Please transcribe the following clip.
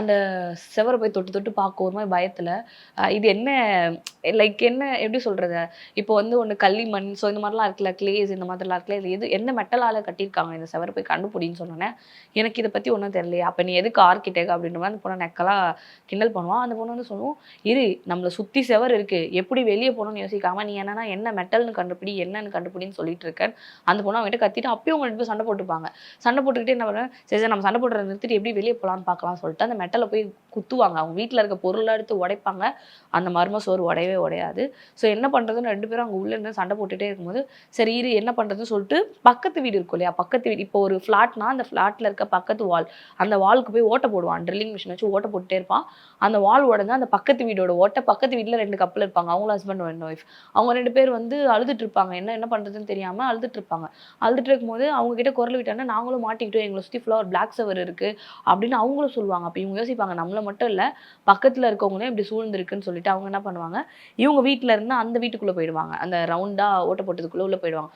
அந்த செவரை போய் தொட்டு தொட்டு பார்க்க ஒரு மாதிரி பயத்தில் இது என்ன லைக் என்ன எப்படி சொல்கிறது இப்போ வந்து ஒன்று களிமண் ஸோ இந்த மாதிரிலாம் இருக்குல்ல கிளேஸ் இந்த மாதிரிலாம் இருக்குல்ல இது எது எந்த மெட்டலால் கட்டியிருக்காங்க இந்த செவரை போய் கண்டுபிடின்னு சொன்னோன்னே எனக்கு இதை பற்றி ஒன்றும் தெரியலையே. அப்போ நீ எதுக்கு ஆர்கிடெக்ட் அப்படின்ற மாதிரி அந்த பொண்ணை நெக்கெல்லாம் கிண்டல் பண்ணுவான் அந்த பொண்ணு வந்து சொல்லுவோம் இரு நம்மளை சுற்றி செவர் இருக்குது எப்படி வெளியே போகணும்னு யோசிக்காமல் நீ என்னன்னா என்ன மெட்டல்னு கண்டுபிடி என்னன்னு கண்டுபிடின்னு சொல்லிட்டு இருக்கேன் அந்த பொண்ணு அவங்ககிட்ட கத்திட்டு அப்பயும் அவங்க ரெண்டு பேரும் சண்டை போட்டுப்பாங்க. சண்டை போட்டுக்கிட்டே என்ன பண்ணுவேன் சரி சரி நம்ம சண்டை போடுறத நிறுத்திட்டு எப்படி வெளியே போகலான்னு பார்க்கலாம் சொல்லிட்டு அந்த மெட்டலை போய் குத்துவாங்க. அவங்க வீட்டில் இருக்க பொருளை எடுத்து உடைப்பாங்க. அந்த மர்ம சோறு உடையவே உடையாது. ஸோ என்ன பண்ணுறதுன்னு ரெண்டு பேரும் அங்கே உள்ளே இருந்து சண்டை போட்டுகிட்டே இருக்கும்போது சரி இரு என்ன பண்ணுறதுன்னு சொல்லிட்டு பக்கத்து வீடு இருக்கும் இல்லையா? பக்கத்து வீடு. இப்போ ஒரு ஃப்ளாட்னா அந்த ஃப்ளாட்டில் இருக்க பக்கத்து வால் அந்த வாலுக்கு போய் ஓட்ட போடுவான். ட்ரில்லிங் மிஷின் வச்சு ஓட்ட போட்டுட்டே இருப்பான். அந்த வால் உடனே அந்த பக்கத்து வீடோட ஓட்ட பக்கத்து வீட்டில் ரெண்டு கப்பல் இருப்பாங்க. அவங்களும் ஹஸ்பண்ட் அண்ட் ஒய்ஃப் அவங்க ரெண்டு பேர் வந்து அழுதுட்டு இருப்பாங்க. என்ன என்ன பண்ணுறதுன்னு தெரியாமல் அழுதுட்டு இருப்பாங்க. அழுதுட்டு இருக்கும்போது அவங்க கிட்ட குரல் விட்டாங்கன்னா நாங்களும் மாட்டிக்கிட்டோம். எங்களை சுற்றி ஃபுல்லாக ஒரு பிளாக் சவர் இருக்குது அப்படின்னு அவங்களும் சொல்லுவாங்க. அப்போ இவங்க யோசிப்பாங்க. நம்மள மட்டும் இல்லை பக்கத்தில் இருக்கவங்களே இப்படி சூழ்ந்துருக்குன்னு சொல்லிட்டு அவங்க என்ன பண்ணுவாங்க? இவங்க வீட்டில் இருந்து அந்த வீட்டுக்குள்ளே போயிடுவாங்க. அந்த ரவுண்டாக ஓட்ட போட்டதுக்குள்ளே உள்ளே போயிடுவாங்க.